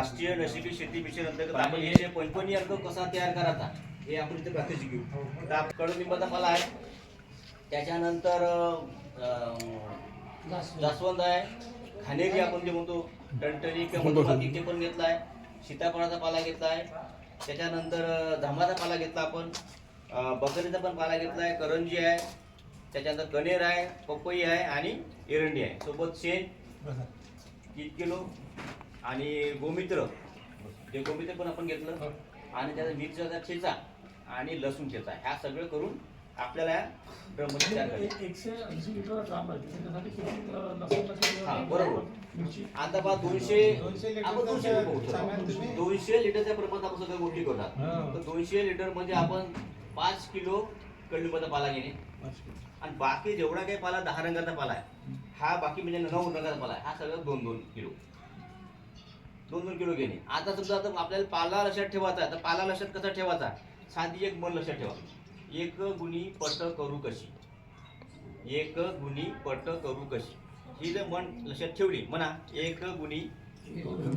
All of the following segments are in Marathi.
राष्ट्रीय नैसर्गिक शेती मिशन अंतर्गत पाणी आपण हे- हे पंचपणी अर्क कसा तयार करायचा हे आपण इथे प्रात्यक्षिक घेऊ. आता आप- कडुलिंबाचा पाला आहे. त्याच्यानंतर जास्वंद. आहे. खानेरी आपण जे म्हणतो टणटणी किंवा मधुमाती ते पण घेतला आहे सीताफळाचा पाला घेतला आहे त्याच्यानंतर जांभळाचा पाला घेतला आपण. बकरीचा पण पाला घेतला आहे करंजी आहे. त्याच्यानंतर कनेर आहे पपई आहे आणि एरंडी आहे. सोबत शेण. तीन किलो? आणि गोमित्र. ते गोमित्र पण आपण घेतलं. आणि त्याचा मिरच्याचा ठेचा आणि लसूण ठेचा ह्या सगळं करून आपल्याला या ड्रममध्ये तयार करायचं. एकशे ऐंशी लिटर ड्राम आहे. त्याच्यासाठी किती अं, लसूण हा, बरोबर. आता बा दोनशे आपण दोनशे लिटर. दोनशे लिटरच्या प्रमाणात आपण सगळ्या गोष्टी करतात हा. तर दोनशे लिटर म्हणजे आपण पाच किलो कडलिंबाचा पाला घेणे. आणि बाकी जेवढा काही पाला दहा रंगाचा पाला आहे हा बाकी म्हणजे नऊ रंगाचा पाला आहे. हा सगळं दोन दोन किलो. दोन दोन किलो घेणे. आता समजा आता आपल्याला पाला लक्षात ठेवायचा आहे तर पाला लक्षात कसा ठेवायचा? साधी एक मन लक्षात ठेवा. एक गुणी पट करू कशी? एक गुणी पट करू कशी? ही जर मन लक्षात ठेवली म्हणा एक गुणी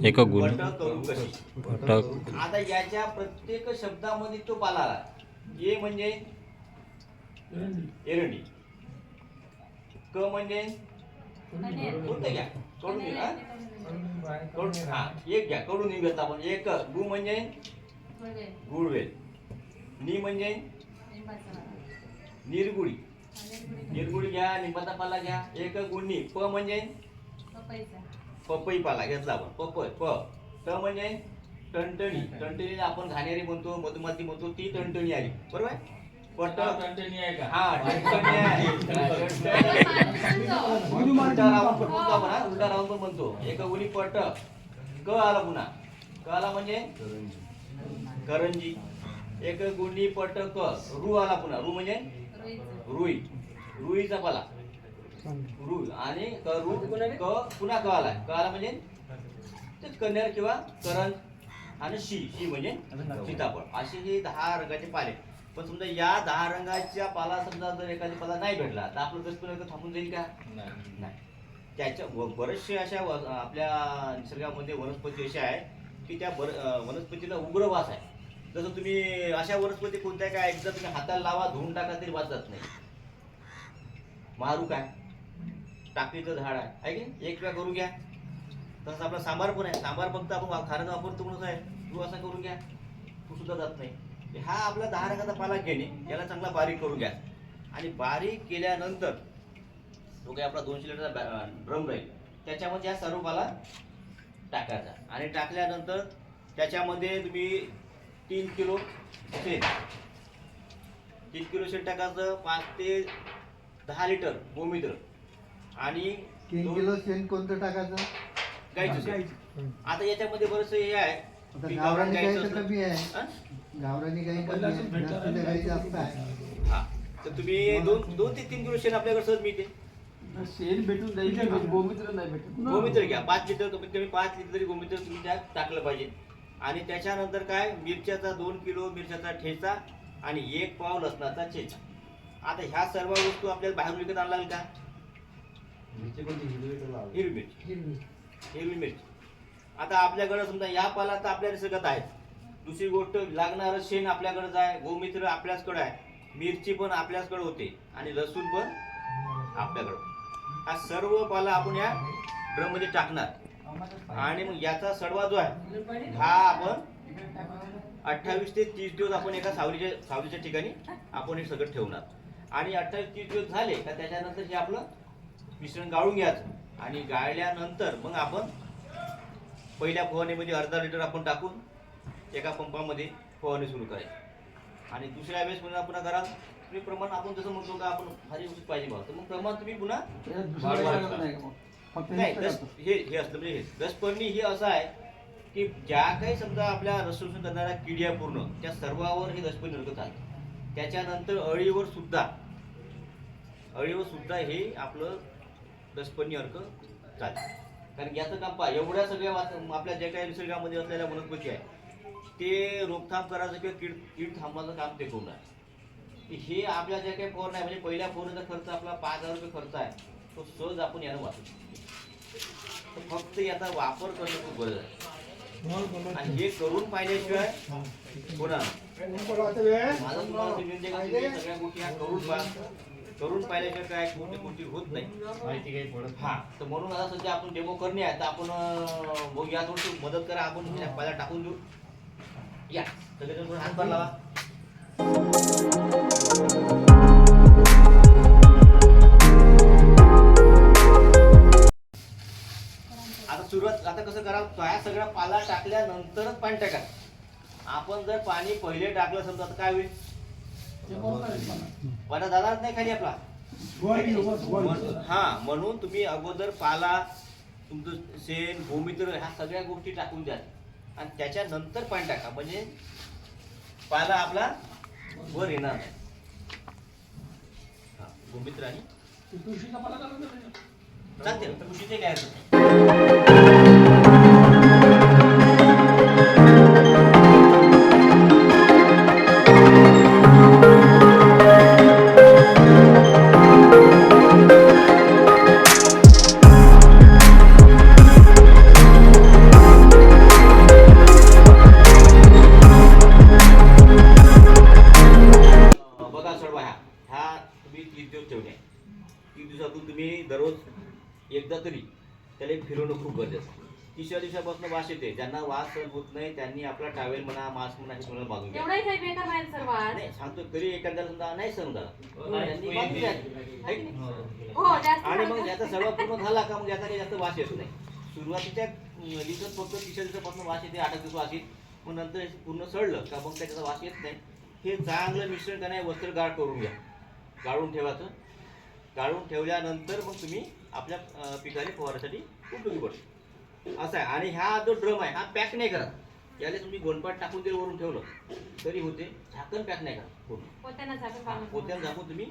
एक गुण पट करू कशी? पटक आता याच्या प्रत्येक शब्दामध्ये तो पाला आला. ए म्हणजे एरंडी. क म्हणजे? कोणतं घ्या? कडून घ्या हा? एक घ्या. कडून घेतला आपण एक गु म्हणजे? गुळवेल. नि म्हणजे? निरगुडी निरगुडी घ्या लिंबाचा पाला घ्या. एक गुणी प म्हणजे? पपई पाला घेतला आपण. पपई प. ट म्हणजे? टणटणी. टणटणी आपण घाणेरी म्हणतो मधुमाती म्हणतो ती टणटणी आली. बरोबर? आहे? पट टणटणी आहे का? हा टणटणी आहे. उलटा राऊंड पण म्हणतो आपण हा, उलटा राऊंड पण म्हणतो. एक गुणी पट. क आला पुन्हा. क आला म्हणजे? करंजी. एक गुणी पट क. रू आला पुन्हा. रू म्हणजे? रुई. रुईचा पाला. रुई आणि क रू क पुन्हा क आला क आला म्हणजे? तेच कन्यार किंवा करंज. आणि शी. शी म्हणजे? सीताफळ. असे हे दहा रंगाचे पाले. पण समजा या दहा रंगाच्या पाला समजा जर एखादी पाला नाही भेटला तर आपलं दसपण थांबून जाईल का? नाही. नाही. त्याच्या बरेचसे अशा व- आपल्या निसर्गामध्ये वनस्पती अशा आहेत की त्या बर वनस्पतीला उग्र वास आहे. जसं तुम्ही अशा वनस्पती कोणत्या काय एकदा तुम्ही हाताला लावा धुवून टाका तरी वास जात नाही. मारू काय? टाकीचं झाड आहे. आहे की एक वेळा करून घ्या. तसं आपला सांबार पण आहे. सांबार फक्त आपण खाण्याचा वापरतो म्हणून आहे तू असा करून घ्या. तू सुद्धा जात नाही. हा आपला दहा रंगाचा पाला घेणे याला चांगला बारीक करून घ्या. आणि बारीक केल्यानंतर जो काही आपला दोनशे लिटरचा ड्रम राहील. त्याच्यामध्ये या सर्व पाला टाकायचा. आणि टाकल्यानंतर त्याच्यामध्ये तुम्ही तीन किलो शेण. तीन किलो शेण टाकायचं पाच ते दहा लिटर गोमित्र. आणि तीन दोन- किलो शेण कोणतं टाकायचं? गाईचं शेण. आता याच्यामध्ये बरंच हे आहे. आता गावरानी गावरान गाई गाईचं तर कमी आहे. हा? गावरानी गाई कमी आहे. गाई जास्त आहे हा. तर तुम्ही दोन दोन ते तीन किलो शेण आपल्याकडे सहज मिळते. शेण भेटून जाईल पण गोमित्र नाही भेटत. गोमित्र घ्या. पाच लिटर कमीत कमी पाच लिटर तरी गोमित्र तुम्ही त्यात टाकलं पाहिजे. आणि त्याच्यानंतर काय? मिरच्याचा दोन किलो मिरच्याचा ठेचा आणि एक पाव लसणाचा ठेचा आता ह्या सर्व वस्तू आपल्याला बाहेर विकत आणलाल का? हिरवी मिरची. हिरवी मिरची. आता आपल्याकडे समजा या पाला तर आपल्या सगळ्यात आहे दुसरी गोष्ट लागणारं शेण आपल्याकडंच आहे गोमित्र आपल्याचकडे आहे मिरची पण आपल्याचकडे होते आणि लसूण पण आपल्याकडं हा सर्व पाला आपण या ड्रममध्ये टाकणार. आणि मग याचा सडवा जो आहे हा आपण अठ्ठावीस ते तीस दिवस आपण एका सावलीच्या सावलीच्या ठिकाणी आपण हे सगळं ठेवणार. आणि अठ्ठावीस तीस दिवस झाले का त्याच्यानंतर हे आपलं मिश्रण गाळून घ्यायचं. आणि गाळल्यानंतर मग आपण पहिल्या फवारणीमध्ये अर्धा लिटर आपण टाकून एका पंपामध्ये फवारणी सुरू करायची. आणि दुसऱ्या वेळेस पुन्हा पुन्हा कराल तुम्ही प्रमाण आपण जसं म्हणतो का आपण भारी औषध पाहिजे बा तर मग प्रमाण तुम्ही पुन्हा नाही दस हे हे असलं म्हणजे हे. दसपर्णी हे असं आहे की ज्या काही समजा आपल्या रसोषण करणाऱ्या किड्या पूर्ण त्या सर्वावर हे दसपर्णी निर्गत आहे त्याच्यानंतर अळीवर सुद्धा अळीवर सुद्धा हे आपलं दसपर्णी अर्क चालते. कारण याचं काम पहा एवढ्या सगळ्या वात- आपल्या ज्या काही निसर्गामध्ये असलेल्या वनस्पती आहे ते रोखथाम करायचं किंवा कीड कीड थांबवायचं काम ते करून आहे की हे आपल्या ज्या काही फवारण्या आहे म्हणजे पहिल्या फवारणीचा खर्च आपला पाच हजार रुपये खर्च आहे तो सहज आपण यानं वाचू शकतो तर फक्त याचा वापर करणं खूप गरज आहे आणि हे करून पाहिल्याशिवाय होणार माझं तुम्हाला सगळ्या गोष्टी करून पहा करून पाहिल्याशिवाय काय कोणत्या गोष्टी होत नाही. माहिती काही पडत हा तर म्हणून आता सध्या आपण डेमो करणे आहे. तर आपण अं, बघूया थोडस मदत करा. आपण पायला टाकून देऊ. या. सगळेजण थोडं हातभार लावा. आता सुरुवात आता कसं करा? ह्या सगळ्या पाला टाकल्यानंतरच पाणी टाका. आपण जर पाणी पहिले टाकलं समजा तर काय होईल? पाला जाणारच नाही खाली आपला. हा म्हणून तुम्ही अगोदर पाला तुमचं शेण गोमित्र ह्या सगळ्या गोष्टी टाकून द्या. आणि त्याच्यानंतर पाणी टाका. म्हणजे पाला आपला वर येणार नाही. हा, गोमित्र आणि ते तुळशीचा पाला. चालते ना, तुळशीचे काय तीस दिवस ठेवले तीस दिवसातून तुम्ही दररोज एकदा तरी त्याला एक फिरवणं खूप गरजेचं आहे. तिसऱ्या दिवसापासून वास येते ज्यांना वास सहन होत नाही त्यांनी आपला टावेल म्हणा मास्क म्हणा हे तुम्हाला मागून घ्या. एवढाही काही बेकार नाही सांगतो तरी एखाद्याला समजा नाही सहन झाला. त्यांनी मागून घ्या. है की नाही? जास्त आणि मग याचा सर्व पूर्ण झाला का? मग याचा काही जास्त वास येत नाही. सुरुवातीच्या अं, दिवसात फक्त तिसऱ्या दिवसापासून वास येते आठ दिवस वास येईल मग नंतर हे पूर्ण सडलं का मग त्याचा वास येत नाही. हे चांगलं मिश्रण का नाही वस्त्र गाळ करून घ्या. गाळून ठेवायचं गाळून ठेवल्यानंतर मग तुम्ही आपल्या पिकाने फवारण्यासाठी उपयोगी पडतो असं आहे. आणि हा जो ड्रम आहे हा पॅक नाही करत याला तुम्ही गोंडपाट टाकून जरी वरून ठेवलं तरी होते. झाकण पॅक नाही करत पूर्ण. पोत्यानं झाकून तुम्ही